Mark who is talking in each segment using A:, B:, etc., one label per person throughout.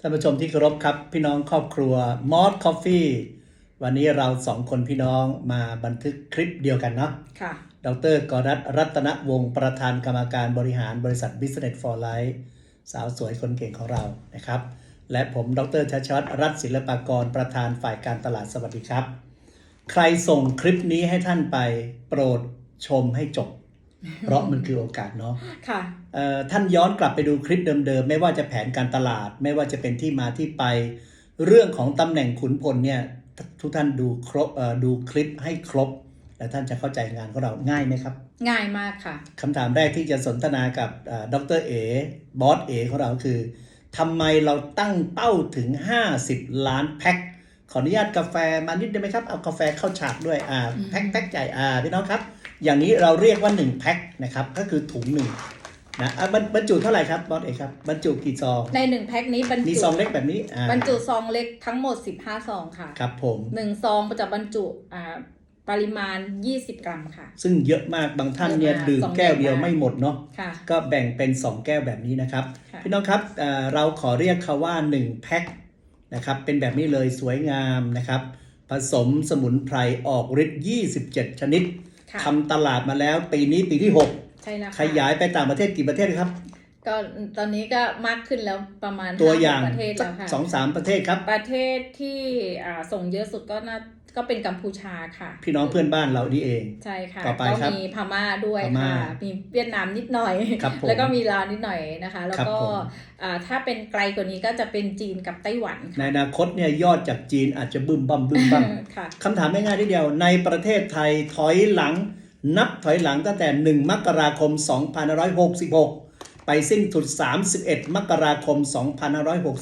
A: ท่านผู้ชมที่เคารพครับ พี่น้องครอบครัวมอสคอฟฟี่วันนี้เราสองคนพี่น้องมาบันทึกคลิปเดียวกันเนาะ
B: ค่ะ
A: ดรกรัตรัตนวงศ์ประธานกรรมการบริหารบริษัท Business for Life สาวสวยคนเก่งของเรานะครับ และผมดรชัชวัตรรัตน์ศิลปากรประธานฝ่ายการตลาดสวัสดีครับ ใครส่งคลิปนี้ให้ท่านไปโปรดชมให้จบ เพราะมันคือโอกาสเนาะ
B: ค่ะ
A: เอ่อท่านย้อนกลับไปดูคลิปเดิมๆ ไม่ว่าจะแผนการตลาด ไม่ว่าจะเป็นที่มาที่ไป เรื่องของตำแหน่งขุนพลเนี่ยทุกท่านดูครบเอ่อดูคลิปให้ครบ และท่านจะเข้าใจงานของเราง่ายไหมครับ
B: ง่ายมากค่ะ
A: คำถามแรกที่จะสนทนากับดรเอบอสเอของเราคือทำไมเราตั้งเป้าถึง 50 ล้านแพ็คขออนุญาตกาแฟมานิดได้ไหมครับ เอากาแฟเข้าฉากด้วยอ่า
B: อืม
A: แพ็คแพ็คใหญ่อ่าพี่น้องครับ อย่างนี้เราเรียกว่า 1 แพ็คนะครับก็คือถุงหนึ่งนะอะบรรบรรจุเท่าไหร่ครับบอสเอครับบรรจุกี่ซอง
B: ในหนึ่งแพ็คนี้บรร
A: มี
B: จุ
A: ซองเล็กแบบนี้อ่า
B: บรรจุซองเล็กทั้งหมด 15 ซองค่ะ
A: ครับผม
B: หนึ่งซองจะบรรจุอ่าปริมาณ 20 กรัมค่ะ
A: ซึ่งเยอะมากบางท่านเนี่ย
B: เยอะมาก
A: ดื่ม
B: สอง
A: แก้วเดียว
B: เยอะมาก
A: ไม่หมดเนาะ
B: ค่ะ
A: ก็แบ่งเป็น 2 แก้วแบบนี้นะครับ
B: ค่ะ
A: พี่น้องครับเอ่อเราขอเรียกเขาว่า 1 แพ็คนะครับเป็นแบบนี้เลยสวยงามนะครับ ผสมสมุนไพรออกฤทธิ์27 ชนิด
B: ค่ะ
A: ทำตลาดมาแล้วปีนี้ปีที่
B: ใช่แล้ว
A: 6
B: ค่ะ
A: ขยายไปต่างประเทศกี่ประเทศครับ
B: ก็ตอนนี้ก็มากขึ้นแล้วประมาณ
A: ตัวอย่าง
B: ห้ประเทศแล้วค่ะ
A: สองสามประเทศครับ
B: ประเทศที่อ่าส่งเยอะสุดก็น่า ก็เป็นกัมพูชาค่ะ
A: พี่น้องเพื่อนบ้านเรานี่เอง
B: ใช่ค่ะ
A: ต่อไป
B: ก็
A: ครับ
B: มีพม่าด้วย
A: พม่า
B: ค่ะ มีเวียดนามนิดหน่อย
A: ครับผม
B: แล้วก็มีลาวนิดหน่อยนะคะ แล้ว
A: ครับ
B: ก็
A: ผม
B: อ่าถ้าเป็นไกลกว่านี้ก็จะเป็นจีนกับไต้หวัน
A: ใน
B: ค่ะ
A: อนาคตเนี่ยยอดจากจีนอาจจะบึ้มบั่มบึ้มบั่ม
B: ค่ะ
A: คำถามง่ายๆทีเดียวในประเทศไทยถอยหลัง นับถอยหลังตั้งแต่ 1 มกราคม 2566 ไปสิ้นสุด 31 มกราคม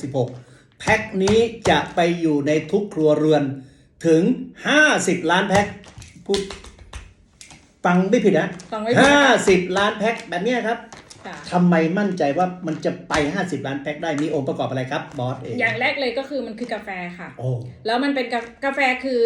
A: 2566 แพ็คนี้จะไปอยู่ในทุกครัวเรือน ถึง 50 ล้านแพ็คพูดฟังไม่ผิดนะ
B: ฟังไม่ผิด
A: 50ล้านแพ็คแบบเนี้ยครับ
B: ค่ะ
A: ทำไมมั่นใจว่ามันจะไป 50 ล้านแพ็คได้มีองค์ประกอบอะไรครับบอสเอง
B: อย่างแรกเลยก็คือมันคือกาแฟค่ะ
A: โอ้
B: แล้วมันเป็นกากาแฟคือ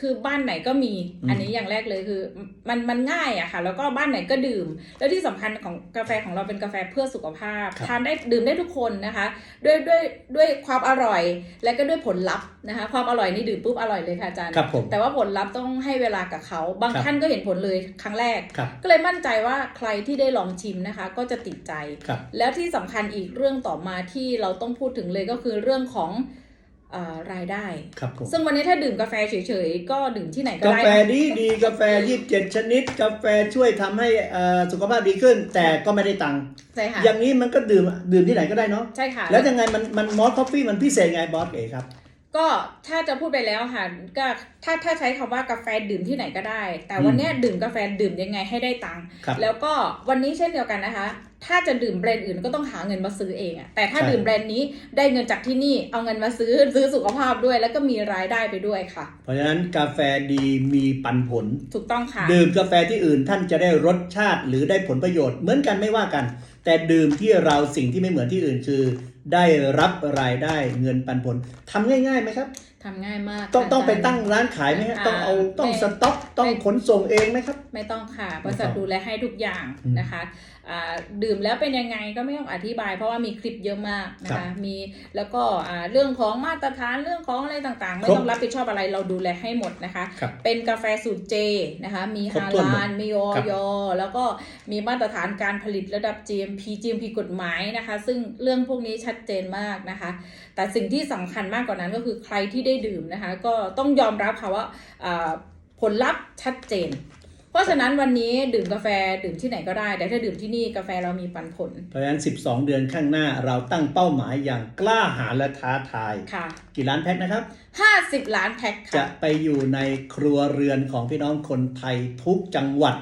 B: คือบ้านไหนก็มี
A: อืม
B: อันนี้อย่างแรกเลยคือมันมันง่ายอะค่ะ แล้วก็บ้านไหนก็ดื่ม แล้วที่สำคัญของกาแฟของเราเป็นกาแฟเพื่อสุขภาพ
A: ครับ
B: ทานได้ดื่มได้ทุกคนนะคะ ด้วยด้วยด้วยความอร่อย และก็ด้วยผลลัพธ์นะคะ ความอร่อยนี่ดื่มปุ๊บอร่อยเลยค่ะอาจารย์
A: ครับผม
B: แต่ว่าผลลัพธ์ต้องให้เวลากับเขาบาง
A: ครับ
B: ท่านก็เห็นผลเลยครั้งแรก
A: ครับ
B: ก็เลยมั่นใจว่าใครที่ได้ลองชิมนะคะ ก็จะติดใจ
A: ครับ
B: แล้วที่สำคัญอีกเรื่องต่อมาที่เราต้องพูดถึงเลยก็คือเรื่องของเออรายได้
A: ครับผม
B: ซึ่งวันนี้ถ้าดื่มกาแฟเฉยๆ ก็ดื่มที่ไหนก็
A: กา
B: ได้
A: แฟดีดีกาแฟยี่สิบเจ็ดชนิด กาแฟช่วยทำให้เอ่อสุขภาพดีขึ้น แต่ก็ไม่ได้ตังค์
B: ใช่ค่ะ
A: อย่างนี้มันก็ดื่มดื่มที่ไหนก็ได้เนาะ
B: ใช่ค่ะ
A: แล้วยังไงมันมันมอสคอฟฟี่มันพิเศษไงบอสเอ๋ครับ
B: ก็ถ้าจะพูดไปแล้วค่ะก็ถ้าถ้าใช้คำว่ากาแฟดื่มที่ไหนก็ได้ แต่วันเนี้ยดื่มกาแฟดื่มยังไงให้ได้ตังค์
A: ครับ
B: แล้วก็วันนี้เช่นเดียวกันนะคะ ถ้าจะดื่มแบรนด์อื่นก็ต้องหาเงินมาซื้อเองอะแต่ถ้า
A: ใช่
B: ดื่มแบรนด์นี้ได้เงินจากที่นี่เอาเงินมาซื้อซื้อสุขภาพด้วย แล้วก็มีรายได้ไปด้วยค่ะ
A: เพราะฉะนั้นกาแฟดีมีปันผล
B: ถูกต้องค่ะ
A: ดื่มกาแฟที่อื่นท่านจะได้รสชาติหรือได้ผลประโยชน์เหมือนกันไม่ว่ากัน แต่ดื่มที่เราสิ่งที่ไม่เหมือนที่อื่นคือ ได้รับรายได้เงินปันผลทำง่ายๆไหมครับ
B: ทำง่ายมาก
A: ต้อง
B: ค่ะ
A: ต้องไปา
B: จารย์
A: ตั้งร้านขายไหมฮะ
B: อ่า
A: ต้องเอาต้อง
B: ไม่
A: สต็อกต้อง
B: ไม่
A: ขนส่งเองไหมครับ
B: ไม่ต้องค่ะบ
A: ไม่
B: ริ
A: ต้
B: ษั
A: อ
B: ท
A: ง
B: ดูแลให้ทุกอย่าง
A: อืม
B: นะคะอ่า ดื่มแล้วเป็นยังไงก็ไม่ต้องอธิบาย เพราะว่ามีคลิปเยอะมากนะ
A: ครั
B: คะ
A: บ
B: มีแล้วก็อ่าเรื่องของมาตรฐานเรื่องของอะไรต่างๆ ไม่
A: ครบ
B: ต้องรับผิดชอบอะไรเราดูแลให้หมดนะคะ
A: ครับ
B: เป็นกาแฟสูตรเจนะคะมี
A: ครบ
B: ฮา
A: ถ้วนหมด
B: ลาลมีออ
A: ครับ
B: ยแล้วก็มีมาตรฐานการผลิตระดับ GMP GMP กฎหมายนะคะ ซึ่งเรื่องพวกนี้ชัดเจนมากนะคะ แต่สิ่งที่สำคัญมากกว่านั้นก็คือใครที่ได้ดื่มนะคะ ก็ต้องยอมรับค่ะว่าอ่าผลลัพธ์ชัดเจน เพราะฉะนั้นวันนี้ดื่มกาแฟดื่มที่ไหนก็ได้ แต่ถ้าดื่มที่นี่กาแฟเรามีปันผล
A: เพราะฉะนั้น 12 เดือนข้างหน้าเราตั้งเป้าหมายอย่างกล้าหาญและท้าทาย
B: ค่ะ
A: กี่ล้านแพ็คนะครับ
B: 50 ล้านแพ็ค
A: จะ
B: ค่ะ
A: ไปอยู่ในครัวเรือนของพี่น้องคนไทยทุกจังหวัด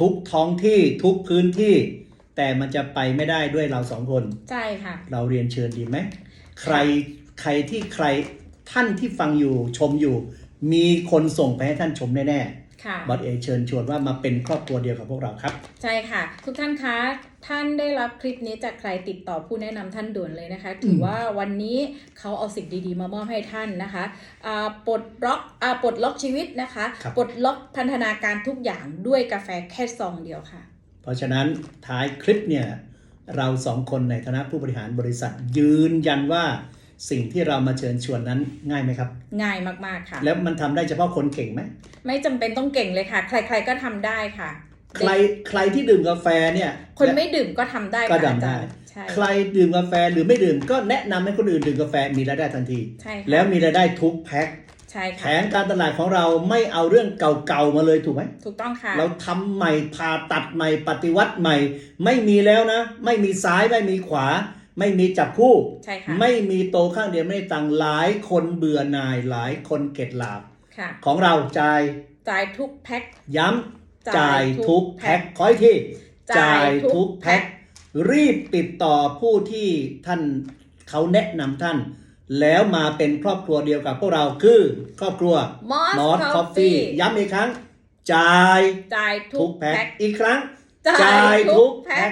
A: ทุกท้องที่ทุกพื้นที่ แต่มันจะไปไม่ได้ด้วยเราสองคน
B: ใช่ค่ะ
A: เราเรียนเชิญดีไหมใครใครที่ใครท่านที่ฟังอยู่ชมอยู่ มีคนส่งไปให้ท่านชมแน่
B: ค่ะ
A: ๆ บอสเอเชิญชวนว่ามาเป็นครอบครัวเดียวกับพวกเราครับ
B: ใช่ค่ะ ทุกท่านคะท่านได้รับคลิปนี้จากใครติดต่อผู้แนะนำท่านด่วนเลยนะคะ ถือว่าวันนี้เขาเอาสิ่งดีๆ มามอบให้ท่านนะคะอ่าปลดล็อกอ่าปลดล็อกชีวิตนะคะ
A: ครับ
B: ปลดล็อกพันธนาการทุกอย่างด้วยกาแฟแค่ซองเดียวค่ะ
A: เพราะฉะนั้นท้ายคลิปเนี่ยเราสองคนในฐานะผู้บริหารบริษัทยืนยันว่า สิ่งที่เรามาเชิญชวนนั้นง่ายไหมครับ
B: ง่ายมากๆค่ะ
A: แล้วมันทำได้เฉพาะคนเก่งไหม
B: ไม่จำเป็นต้องเก่งเลยค่ะ ใคร ๆก็ทำได้ค่ะ
A: ใครใครที่ดื่มกาแฟเนี่ย
B: คนไม่ดื่มก็ทำได้
A: ก็
B: ค่ะ
A: ทำได้
B: อาจารย์ใช่
A: ใครดื่มกาแฟหรือไม่ดื่มก็แนะนำให้คนอื่นดื่มกาแฟมีรายได้ทันที
B: ใช่ค่ะ
A: แล้วมีรายได้ทุกแพ็ค
B: ใช่
A: แผ
B: ค่ะ
A: นการตลาดของเราไม่เอาเรื่องเก่าๆมาเลยถูกไหม
B: ถูกต้องค่ะ
A: เราทำใหม่ผ่าตัดใหม่ปฏิวัติใหม่ ไม่มีแล้วนะ ไม่มีซ้ายไม่มีขวา ไม่มีจับคู่
B: ใช่ค่ะ
A: ไม่มีโตข้างเดียวไม่ได้ตังค์หลายคนเบื่อหน่ายหลายคนเก็ดหลาบ
B: ค่ะ
A: ของเราจ่าย
B: จ่ายทุกแพ็ค
A: ย้ำจ่ายทุกแพ็ค
B: จ่ายทุก
A: ขออีกที
B: จ่ายทุกแพ็ค
A: รีบติดต่อผู้ที่ท่านเขาแนะนำท่าน แล้วมาเป็นครอบครัวเดียวกับพวกเราคือครอบครัว
B: มอส
A: มอส
B: ค
A: ค
B: อ
A: อ
B: ฟ
A: ฟ
B: ฟี่
A: ฟี่ย้ำอีกครั้งจ่าย
B: จ่ายทุ
A: ทุ
B: ก
A: กแพ็ค
B: แพ็ค
A: อีกครั้ง
B: จ่ายทุกแพ็ค